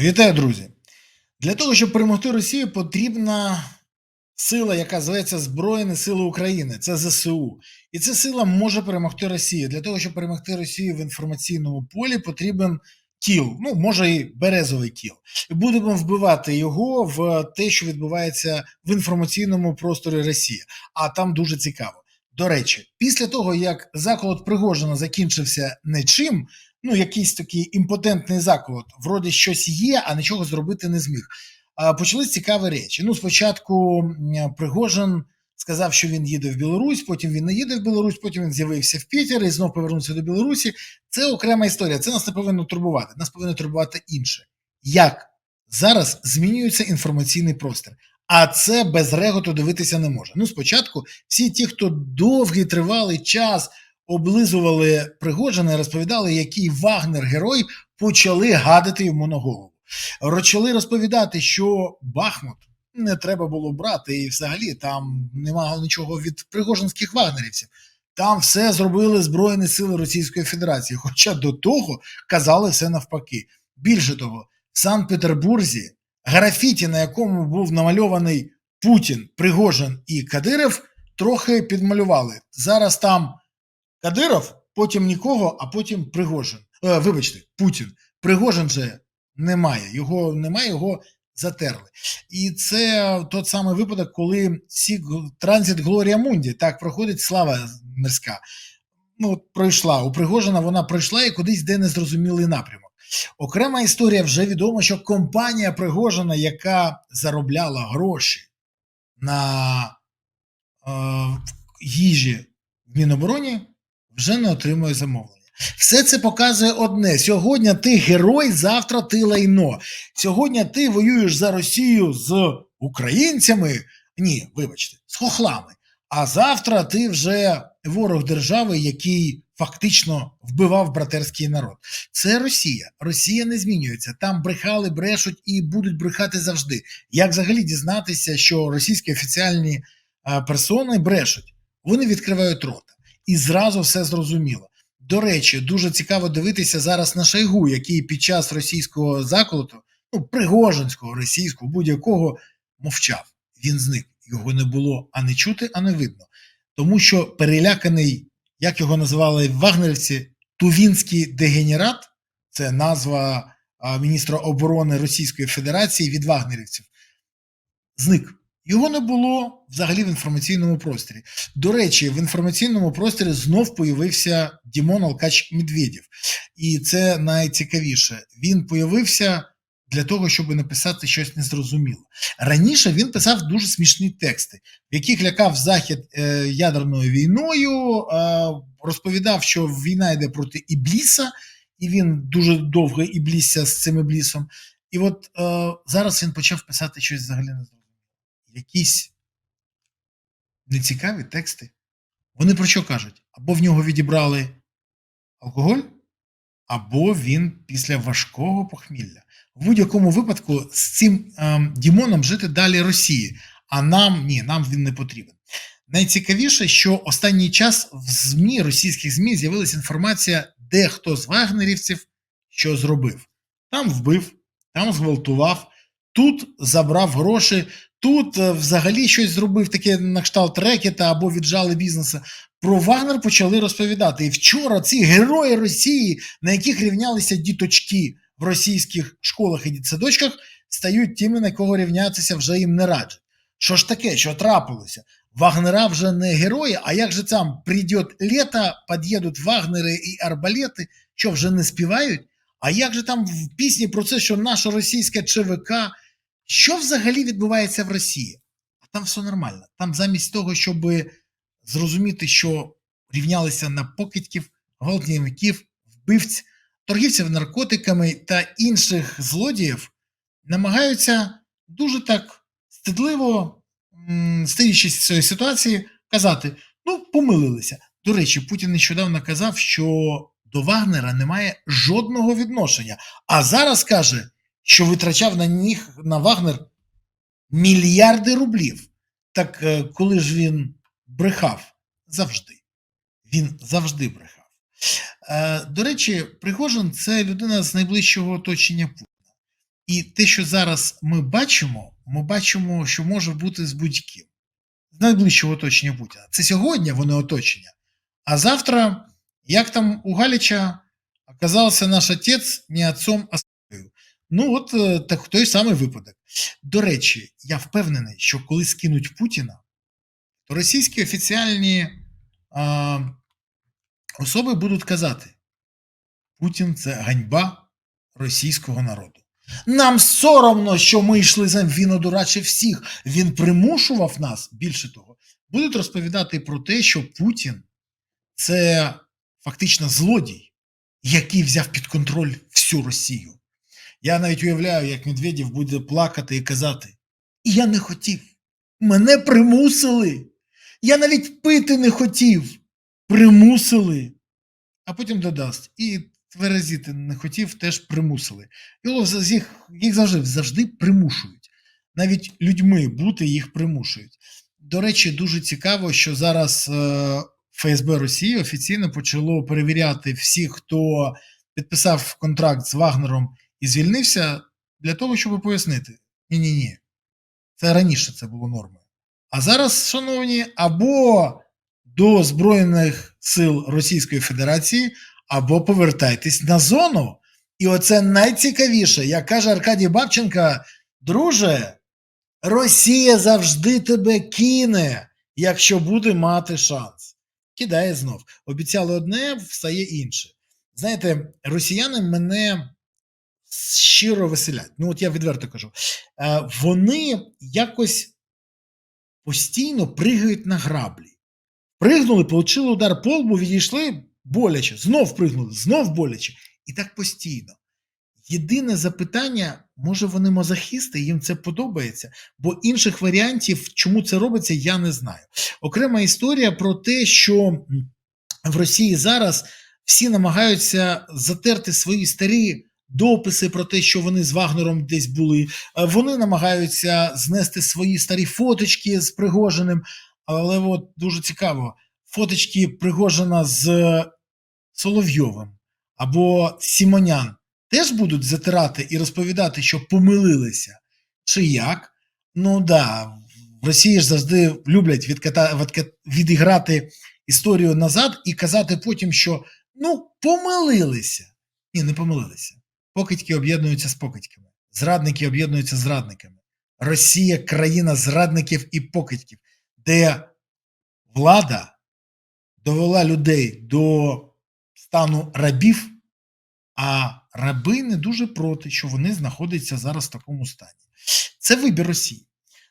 Вітаю, друзі! Для того, щоб перемогти Росію, потрібна сила, яка зветься Збройні Сили України. Це ЗСУ. І ця сила може перемогти Росію. Для того, щоб перемогти Росію в інформаційному полі, потрібен кіл, ну може і березовий кіл. І будемо вбивати його в те, що відбувається в інформаційному просторі Росії. А там дуже цікаво. До речі, після того як заколот Пригожина закінчився нічим, ну якийсь такий імпотентний заколот, вроді щось є, а нічого зробити не зміг. Почались цікаві речі. Ну, спочатку Пригожин сказав, що він їде в Білорусь, потім він не їде в Білорусь, потім він з'явився в Пітері і знов повернувся до Білорусі. Це окрема історія. Це нас не повинно турбувати. Нас повинно турбувати інше. Як зараз змінюється інформаційний простір? А це без реготу дивитися не може. Ну, спочатку всі ті, хто довгий тривалий час облизували Пригожина розповідали, який Вагнер герой, почали гадити йому на голову. Почали розповідати, що Бахмут не треба було брати, і взагалі там немає нічого від пригожинських вагнерівців. Там все зробили Збройні Сили Російської Федерації. Хоча до того казали все навпаки. Більше того, в Санкт-Петербурзі графіті, на якому був намальований Путін, Пригожин і Кадиров, трохи підмалювали. Зараз там Кадиров, потім нікого, а потім Пригожин. Е, вибачте, Путін. Пригожин же немає. Його немає, його затерли. І це тот самий випадок, коли ці транзит Глорія Мунді так проходить слава мирська. Ну, пройшла. У Пригожина вона пройшла і кудись де незрозумілий напрямок. Окрема історія вже відомо, що компанія Пригожина, яка заробляла гроші на е, їжі в Мінобороні, вже не отримує замовлення. Все це показує одне: сьогодні ти герой, завтра ти лайно. Сьогодні ти воюєш за Росію з українцями. Ні, вибачте, з хохлами. А завтра ти вже ворог держави, який фактично вбивав братерський народ. Це Росія. Росія не змінюється. Там брехали, брешуть і будуть брехати завжди. Як взагалі дізнатися, що російські офіціальні е, персони брешуть? Вони відкривають рота. І зразу все зрозуміло. До речі, дуже цікаво дивитися зараз на Шойгу, який під час російського заколоту, ну пригожинського, російського, будь-якого мовчав. Він зник. Його не було ані чути, ані видно. Тому що переляканий, як його називали вагнерівці, Тувінський дегенерат це назва міністра оборони Російської Федерації від вагнерівців. Зник. Його не було взагалі в інформаційному просторі. До речі, в інформаційному просторі знов появився Дімон Алкач Медведєв. І це найцікавіше. Він появився для того, щоб написати щось незрозуміле. Раніше він писав дуже смішні тексти, в яких лякав Захід е, ядерною війною, е, розповідав, що війна йде проти Ібліса, і він дуже довго іблісся з цим іблісом. І от е, зараз він почав писати щось взагалі незрозуміле якісь нецікаві тексти. Вони про що кажуть? Або в нього відібрали алкоголь, або він після важкого похмілля. В будь-якому випадку з цим ем, Дімоном жити далі Росії, а нам ні, нам він не потрібен. Найцікавіше, що останній час в ЗМІ, російських ЗМІ з'явилася інформація, де хто з вагнерівців що зробив. Там вбив, там зґвалтував, тут забрав гроші, тут е, взагалі щось зробив таке на кшталт рекета або віджали бізнеса. Про Вагнер почали розповідати. І вчора ці герої Росії, на яких рівнялися діточки в російських школах і дітсадочках, стають тими, на кого рівнятися вже їм не раджать. Що ж таке, що трапилося? Вагнера вже не герої, а як же там прийде літо, під'їдуть вагнери і арбалети, що вже не співають? А як же там в пісні про це, що наша російська ЧВК, що взагалі відбувається в Росії? А там все нормально. Там замість того, щоб зрозуміти, що рівнялися на покидьків, гвалтівників, вбивць, торгівців наркотиками та інших злодіїв, намагаються дуже так стидливо, м, цієї ситуації, казати: ну, помилилися. До речі, Путін нещодавно казав, що до Вагнера немає жодного відношення. А зараз каже, що витрачав на них на Вагнер мільярди рублів. Так е, коли ж він брехав? Завжди. Він завжди брехав. Е, До речі, Пригожин це людина з найближчого оточення Путіна. І те, що зараз ми бачимо, ми бачимо, що може бути з будь-ким. З найближчого оточення Путіна. Це сьогодні вони оточення. А завтра, як там у Галіча оказався наш отець не отцом, а. Ну, от е, так, той самий випадок. До речі, я впевнений, що коли скинуть Путіна, то російські офіціальні а, особи будуть казати: Путін це ганьба російського народу. Нам соромно, що ми йшли за він одурачив всіх. Він примушував нас. Більше того, будуть розповідати про те, що Путін це фактично злодій, який взяв під контроль всю Росію. Я навіть уявляю, як Медведєв буде плакати і казати: Я не хотів, мене примусили. Я навіть пити не хотів, примусили. А потім додасть. І тверезіти не хотів, теж примусили. Його їх, їх завжди, завжди примушують. Навіть людьми бути їх примушують. До речі, дуже цікаво, що зараз е, ФСБ Росії офіційно почало перевіряти всіх, хто підписав контракт з Вагнером і звільнився, для того, щоб пояснити: ні-ні ні, це раніше це було нормою. А зараз, шановні, або до Збройних сил Російської Федерації, або повертайтесь на зону. І оце найцікавіше, як каже Аркадій Бабченко, друже, Росія завжди тебе кине, якщо буде мати шанс. Кидає знов. Обіцяли одне, встає інше. Знаєте, росіяни мене щиро веселять. Ну, от я відверто кажу. Е, Вони якось постійно пригають на граблі. Пригнули, отримали удар по лбу, відійшли боляче, знов пригнули, знов боляче. І так постійно. Єдине запитання, може вони мазохісти, їм це подобається, бо інших варіантів, чому це робиться, я не знаю. Окрема історія про те, що в Росії зараз всі намагаються затерти свої старі дописи про те, що вони з Вагнером десь були. Е, Вони намагаються знести свої старі фоточки з Пригожиним. Але от дуже цікаво, фоточки Пригожина з Соловйовим або Сімонян теж будуть затирати і розповідати, що помилилися. Чи як? Ну да, в Росії ж завжди люблять відката, відка- відіграти історію назад і казати потім, що ну, помилилися. Ні, не помилилися. Покидьки об'єднуються з покидьками, зрадники об'єднуються з зрадниками. Росія країна зрадників і покидьків, де влада довела людей до стану рабів, а раби не дуже проти, що вони знаходяться зараз в такому стані. Це вибір Росії.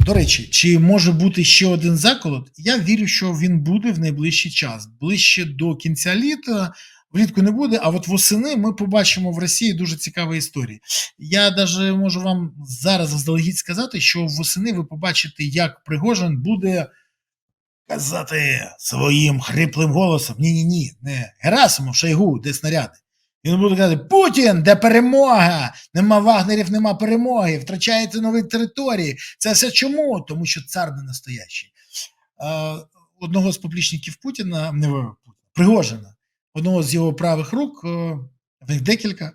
До речі, чи може бути ще один заколот? Я вірю, що він буде в найближчий час. Ближче до кінця літа влітку не буде, а от восени ми побачимо в Росії дуже цікаві історії. Я навіть можу вам зараз заздалегідь сказати, що восени ви побачите, як Пригожин буде казати своїм хриплим голосом: ні-ні ні, не Герасимов, Шойгу, де снаряди. Він буде казати: Путін, де перемога? Нема вагнерів, нема перемоги, втрачаєте нові території. Це все чому? Тому що цар не настоящий. Е, Одного з поплічників Путіна, не Пригожина, одного з його правих рук, е, в них декілька,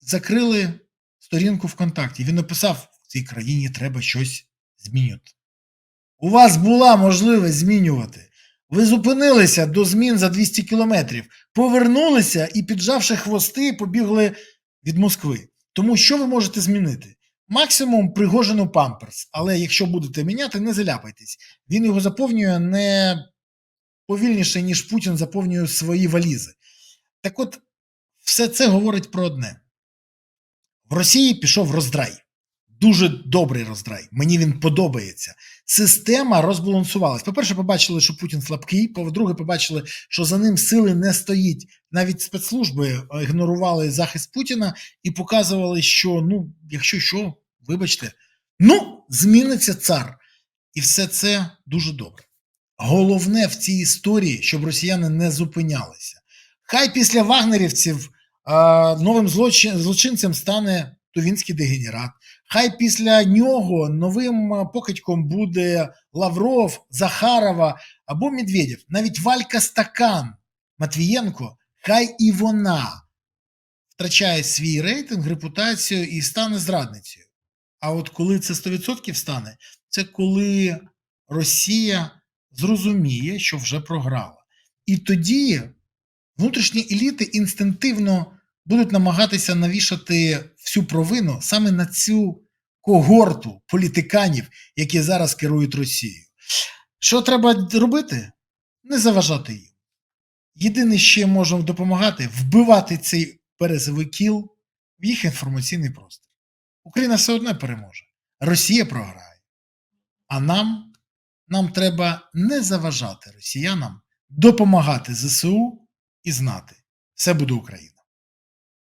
закрили сторінку ВКонтакті. Він написав: в цій країні треба щось змінювати. У вас була можливість змінювати. Ви зупинилися до змін за 200 кілометрів, повернулися і, піджавши хвости, побігли від Москви. Тому що ви можете змінити? Максимум пригожену памперс, але якщо будете міняти, не заляпайтесь. Він його заповнює не повільніше, ніж Путін заповнює свої валізи. Так от, все це говорить про одне: в Росії пішов роздрай. Дуже добрий роздрай. Мені він подобається. Система розбалансувалась. По-перше, побачили, що Путін слабкий. По-друге, побачили, що за ним сили не стоїть. Навіть спецслужби ігнорували захист Путіна і показували, що ну, якщо що, вибачте, ну, зміниться цар. І все це дуже добре. Головне в цій історії, щоб росіяни не зупинялися. Хай після вагнерівців а, новим злочин, злочинцем стане тувінський дегенерат. Хай після нього новим покидьком буде Лавров, Захарова або Медведєв. Навіть Валька Стакан Матвієнко, хай і вона втрачає свій рейтинг, репутацію і стане зрадницею. А от коли це 100% стане, це коли Росія зрозуміє, що вже програла. І тоді внутрішні еліти інстинктивно будуть намагатися навішати всю провину саме на цю когорту політиканів, які зараз керують Росією. Що треба робити? Не заважати їм. Єдине, що можемо допомагати, вбивати цей березовий кіл в їх інформаційний простір. Україна все одно переможе. Росія програє. А нам, нам треба не заважати росіянам допомагати ЗСУ і знати, все буде Україна.